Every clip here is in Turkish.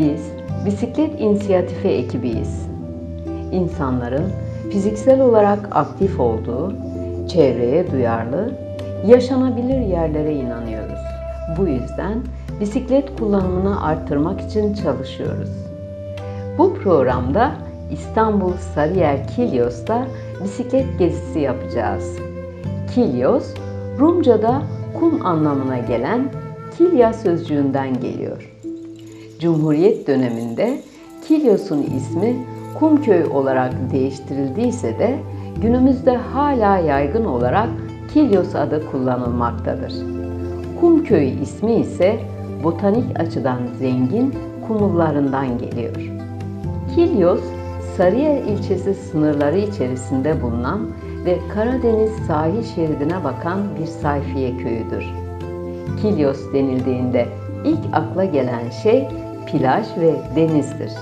Biz bisiklet inisiyatifi ekibiyiz. İnsanların fiziksel olarak aktif olduğu, çevreye duyarlı, yaşanabilir yerlere inanıyoruz. Bu yüzden bisiklet kullanımını arttırmak için çalışıyoruz. Bu programda İstanbul Sarıyer Kilyos'ta bisiklet gezisi yapacağız. Kilyos, Rumca'da kum anlamına gelen Kilya sözcüğünden geliyor. Cumhuriyet döneminde Kilyos'un ismi Kumköy olarak değiştirildiyse de günümüzde hala yaygın olarak Kilyos adı kullanılmaktadır. Kumköy ismi ise botanik açıdan zengin kumullarından geliyor. Kilyos, Sarıyer ilçesi sınırları içerisinde bulunan ve Karadeniz sahil şeridine bakan bir sayfiye köyüdür. Kilyos denildiğinde ilk akla gelen şey plaj ve denizdir.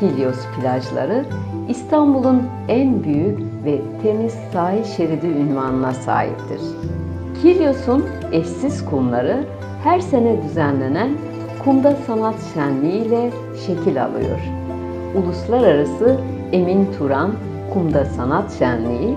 Kilyos plajları İstanbul'un en büyük ve temiz sahil şeridi ünvanına sahiptir. Kilyos'un eşsiz kumları her sene düzenlenen Kumda Sanat Şenliği ile şekil alıyor. Uluslararası Emin Turan Kumda Sanat Şenliği,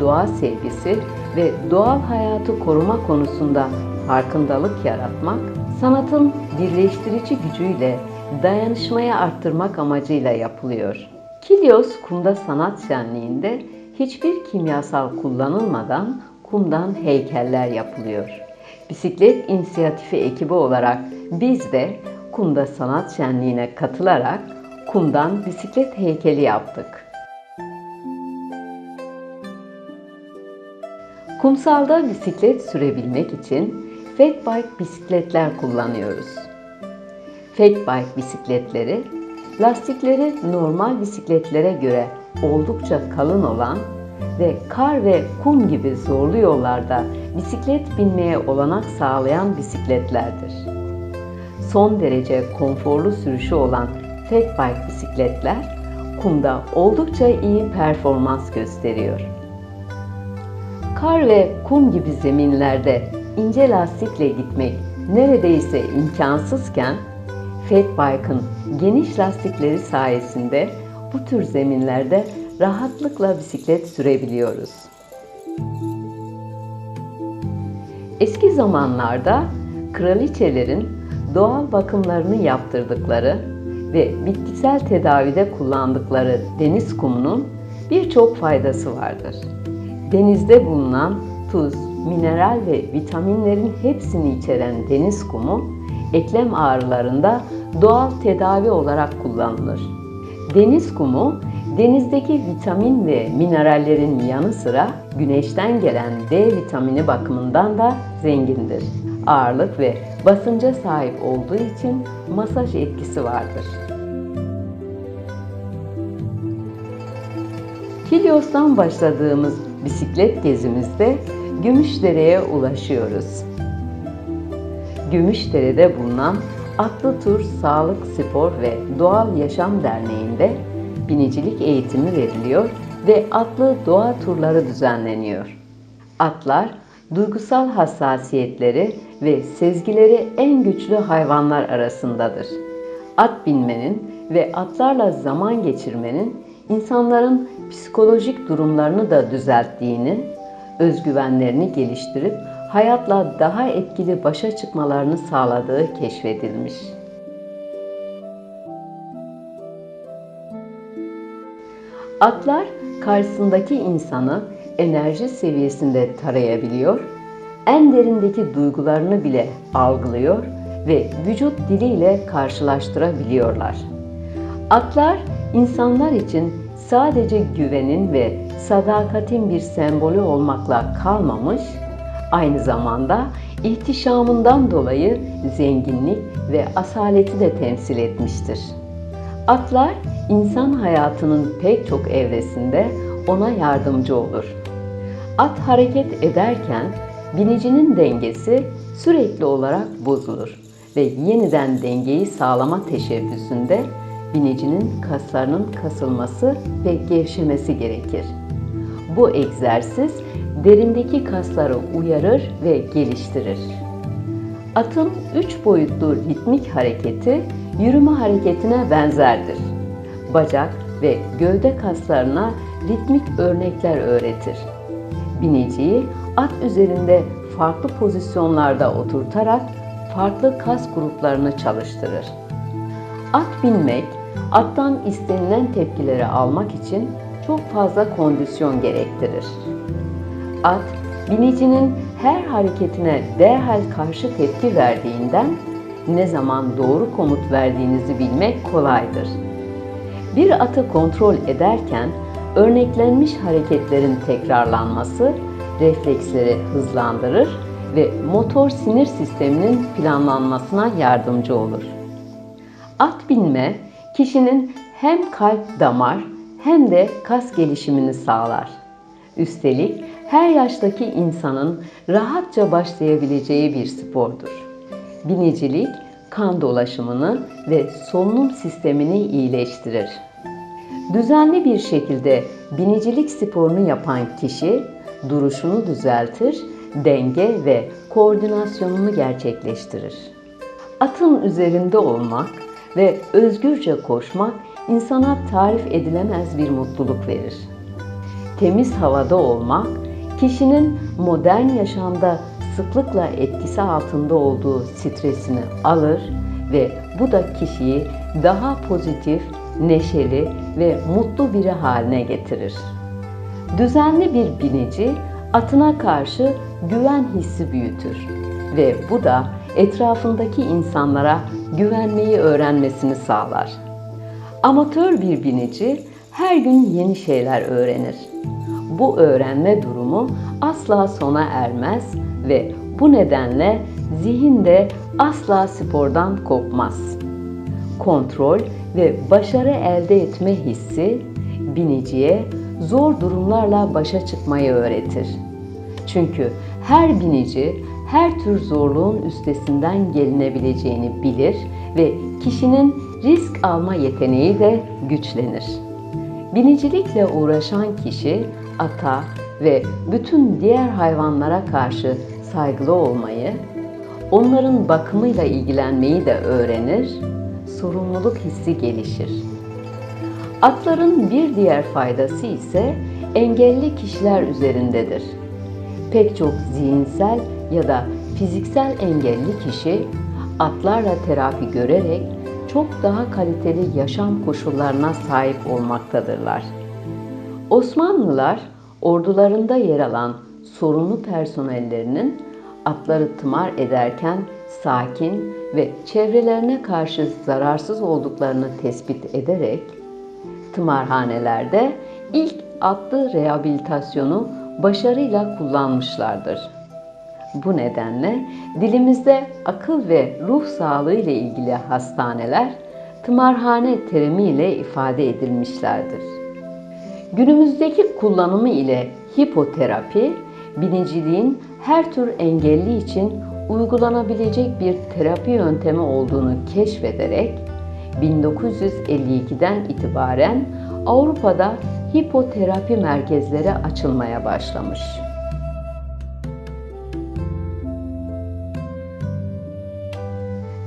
doğa sevgisi ve doğal hayatı koruma konusunda farkındalık yaratmak, sanatın birleştirici gücüyle dayanışmayı arttırmak amacıyla yapılıyor. Kilyos Kumda Sanat Şenliği'nde hiçbir kimyasal kullanılmadan kumdan heykeller yapılıyor. Bisiklet inisiyatifi ekibi olarak biz de Kumda Sanat Şenliği'ne katılarak kumdan bisiklet heykeli yaptık. Kumsalda bisiklet sürebilmek için Fatbike bisikletler kullanıyoruz. Fatbike bisikletleri, lastikleri normal bisikletlere göre oldukça kalın olan ve kar ve kum gibi zorlu yollarda bisiklet binmeye olanak sağlayan bisikletlerdir. Son derece konforlu sürüşü olan Fatbike bisikletler kumda oldukça iyi performans gösteriyor. Kar ve kum gibi zeminlerde ince lastikle gitmek neredeyse imkansızken Fatbike'ın geniş lastikleri sayesinde bu tür zeminlerde rahatlıkla bisiklet sürebiliyoruz. Eski zamanlarda kraliçelerin doğal bakımlarını yaptırdıkları ve bitkisel tedavide kullandıkları deniz kumunun birçok faydası vardır. Denizde bulunan tuz, mineral ve vitaminlerin hepsini içeren deniz kumu, eklem ağrılarında doğal tedavi olarak kullanılır. Deniz kumu, denizdeki vitamin ve minerallerin yanı sıra güneşten gelen D vitamini bakımından da zengindir. Ağırlık ve basınca sahip olduğu için masaj etkisi vardır. Kilyos'tan başladığımız bisiklet gezimizde Gümüşdere'ye ulaşıyoruz. Gümüşdere'de bulunan Atlı Tur Sağlık Spor ve Doğal Yaşam Derneği'nde binicilik eğitimi veriliyor ve atlı doğa turları düzenleniyor. Atlar, duygusal hassasiyetleri ve sezgileri en güçlü hayvanlar arasındadır. At binmenin ve atlarla zaman geçirmenin insanların psikolojik durumlarını da düzelttiğini, özgüvenlerini geliştirip hayatla daha etkili başa çıkmalarını sağladığı keşfedilmiş. Atlar karşısındaki insanı enerji seviyesinde tarayabiliyor, en derindeki duygularını bile algılıyor ve vücut diliyle karşılaştırabiliyorlar. Atlar insanlar için sadece güvenin ve sadakatin bir sembolü olmakla kalmamış, aynı zamanda ihtişamından dolayı zenginlik ve asaleti de temsil etmiştir. Atlar insan hayatının pek çok evresinde ona yardımcı olur. At hareket ederken binicinin dengesi sürekli olarak bozulur ve yeniden dengeyi sağlama teşebbüsünde binicinin kaslarının kasılması ve gevşemesi gerekir. Bu egzersiz derindeki kasları uyarır ve geliştirir. Atın üç boyutlu ritmik hareketi yürüme hareketine benzerdir. Bacak ve gövde kaslarına ritmik örnekler öğretir. Biniciyi at üzerinde farklı pozisyonlarda oturtarak farklı kas gruplarını çalıştırır. At binmek, attan istenilen tepkileri almak için çok fazla kondisyon gerektirir. At, binicinin her hareketine derhal karşı tepki verdiğinden ne zaman doğru komut verdiğinizi bilmek kolaydır. Bir atı kontrol ederken örneklenmiş hareketlerin tekrarlanması refleksleri hızlandırır ve motor sinir sisteminin planlanmasına yardımcı olur. At binme kişinin hem kalp damar hem de kas gelişimini sağlar. Üstelik her yaştaki insanın rahatça başlayabileceği bir spordur. Binicilik kan dolaşımını ve solunum sistemini iyileştirir. Düzenli bir şekilde binicilik sporunu yapan kişi duruşunu düzeltir, denge ve koordinasyonunu gerçekleştirir. Atın üzerinde olmak ve özgürce koşmak insana tarif edilemez bir mutluluk verir. Temiz havada olmak, kişinin modern yaşamda sıklıkla etkisi altında olduğu stresini alır ve bu da kişiyi daha pozitif, neşeli ve mutlu biri haline getirir. Düzenli bir binici atına karşı güven hissi büyütür ve bu da etrafındaki insanlara güvenmeyi öğrenmesini sağlar. Amatör bir binici her gün yeni şeyler öğrenir. Bu öğrenme durumu asla sona ermez ve bu nedenle zihin de asla spordan kopmaz. Kontrol ve başarı elde etme hissi biniciye zor durumlarla başa çıkmayı öğretir. Çünkü her binici her tür zorluğun üstesinden gelinebileceğini bilir ve kişinin risk alma yeteneği de güçlenir. Binicilikle uğraşan kişi ata ve bütün diğer hayvanlara karşı saygılı olmayı, onların bakımıyla ilgilenmeyi de öğrenir, sorumluluk hissi gelişir. Atların bir diğer faydası ise engelli kişiler üzerindedir. Pek çok zihinsel ya da fiziksel engelli kişi atlarla terapi görerek çok daha kaliteli yaşam koşullarına sahip olmaktadırlar. Osmanlılar ordularında yer alan sorumlu personellerinin atları tımar ederken sakin ve çevrelerine karşı zararsız olduklarını tespit ederek tımarhanelerde ilk atlı rehabilitasyonu başarıyla kullanmışlardır. Bu nedenle dilimizde akıl ve ruh sağlığı ile ilgili hastaneler tımarhane terimiyle ifade edilmişlerdir. Günümüzdeki kullanımı ile hipoterapi, biniciliğin her tür engelli için uygulanabilecek bir terapi yöntemi olduğunu keşfederek 1952'den itibaren Avrupa'da hipoterapi merkezleri açılmaya başlamış.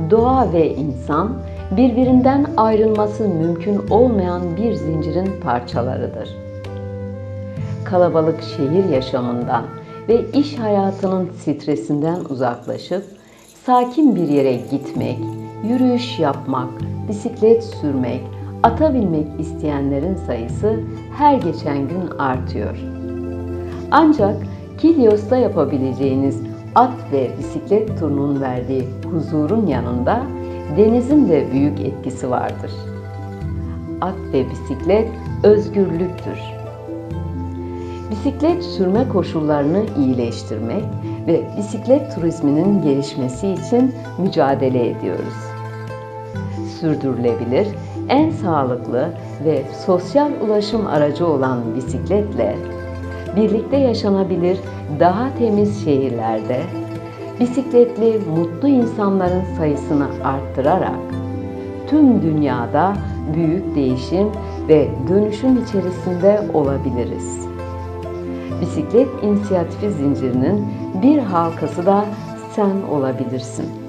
Doğa ve insan birbirinden ayrılması mümkün olmayan bir zincirin parçalarıdır. Kalabalık şehir yaşamından ve iş hayatının stresinden uzaklaşıp sakin bir yere gitmek, yürüyüş yapmak, bisiklet sürmek, ata binmek isteyenlerin sayısı her geçen gün artıyor. Ancak Kilios'ta yapabileceğiniz at ve bisiklet turunun verdiği huzurun yanında denizin de büyük etkisi vardır. At ve bisiklet özgürlüktür. Bisiklet sürme koşullarını iyileştirmek ve bisiklet turizminin gelişmesi için mücadele ediyoruz. Sürdürülebilir, en sağlıklı ve sosyal ulaşım aracı olan bisikletle birlikte yaşanabilir daha temiz şehirlerde bisikletli mutlu insanların sayısını arttırarak tüm dünyada büyük değişim ve dönüşüm içerisinde olabiliriz. Bisiklet inisiyatifi zincirinin bir halkası da sen olabilirsin.